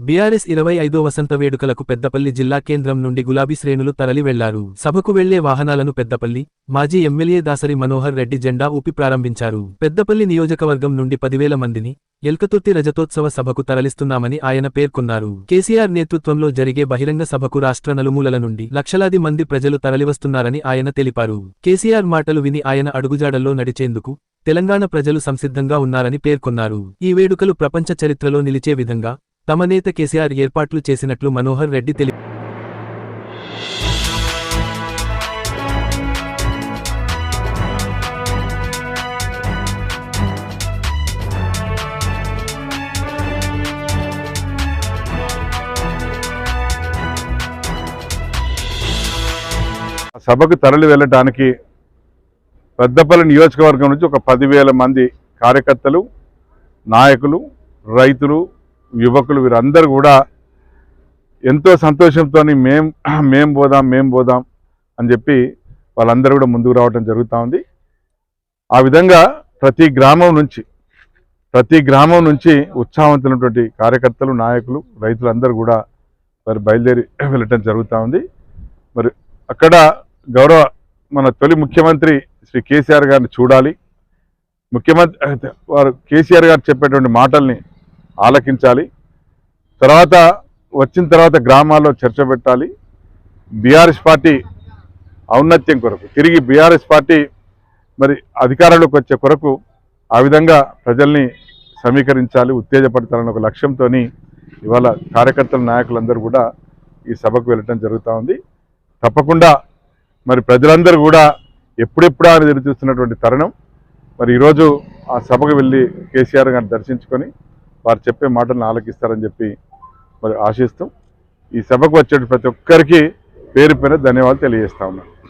BRS ఇరవై ఐదో వసంత వేడుకలకు పెద్దపల్లి జిల్లా కేంద్రం నుండి గులాబీ శ్రేణులు తరలి వెళ్ళారు. సభకు వెళ్ళే వాహనాలను పెద్దపల్లి మాజీ ఎమ్మెల్యే దాసరి మనోహర్ రెడ్డి జెండా ఊపి ప్రారంభించారు. పెద్దపల్లి నియోజకవర్గం నుండి పదివేల మందిని ఎల్కతుర్తి రజతోత్సవ సభకు తరలిస్తున్నామని ఆయన పేర్కొన్నారు. కేసీఆర్ నేతృత్వంలో జరిగే బహిరంగ సభకు రాష్ట్ర నలుమూలల నుండి లక్షలాది మంది ప్రజలు తరలివస్తున్నారని ఆయన తెలిపారు. కేసీఆర్ మాటలు విని ఆయన అడుగుజాడల్లో నడిచేందుకు తెలంగాణ ప్రజలు సంసిద్ధంగా ఉన్నారని పేర్కొన్నారు. ఈ వేడుకలు ప్రపంచ చరిత్రలో నిలిచే విధంగా తమ నేత కేసీఆర్ ఏర్పాట్లు చేసినట్లు మనోహర్ రెడ్డి తెలిపారు సభకు తరలి వెళ్ళటానికి పెద్దపల్లి నియోజకవర్గం నుంచి ఒక పదివేల మంది కార్యకర్తలు నాయకులు రైతులు యువకులు వీరందరూ కూడా ఎంతో సంతోషంతో మేం మేం పోదాం మేం పోదాం అని చెప్పి వాళ్ళందరూ కూడా ముందుకు రావడం జరుగుతూ ఉంది. ఆ విధంగా ప్రతి గ్రామం నుంచి ప్రతి గ్రామం నుంచి ఉత్సాహవంతులైనటువంటి కార్యకర్తలు నాయకులు రైతులందరూ కూడా మరి బయలుదేరి వెళ్ళటం జరుగుతూ ఉంది. మరి అక్కడ గౌరవ మన తొలి ముఖ్యమంత్రి శ్రీ కేసీఆర్ గారిని చూడాలి. ముఖ్యమంత్రి వారు కేసీఆర్ గారు చెప్పేటువంటి మాటల్ని ఆలకించాలి. తర్వాత వచ్చిన తర్వాత గ్రామాల్లో చర్చ పెట్టాలి. బీఆర్ఎస్ పార్టీ ఔన్నత్యం కొరకు తిరిగి బీఆర్ఎస్ పార్టీ మరి అధికారంలోకి వచ్చే కొరకు ఆ విధంగా ప్రజల్ని సమీకరించాలి ఉత్తేజపడతారన్న ఒక లక్ష్యంతో ఇవాళ కార్యకర్తల నాయకులందరూ కూడా ఈ సభకు వెళ్ళటం జరుగుతూ ఉంది. తప్పకుండా మరి ప్రజలందరూ కూడా ఎప్పుడెప్పుడా అని ఎదురు చూస్తున్నటువంటి తరుణం. మరి ఈరోజు ఆ సభకు వెళ్ళి కేసీఆర్ గారిని దర్శించుకొని వారు చెప్పే మాటలను ఆలకిస్తారని చెప్పి మరి ఆశిస్తూ ఈ సభకు వచ్చే ప్రతి ఒక్కరికి పేరు పైన ధన్యవాదాలు తెలియజేస్తా ఉన్నాను.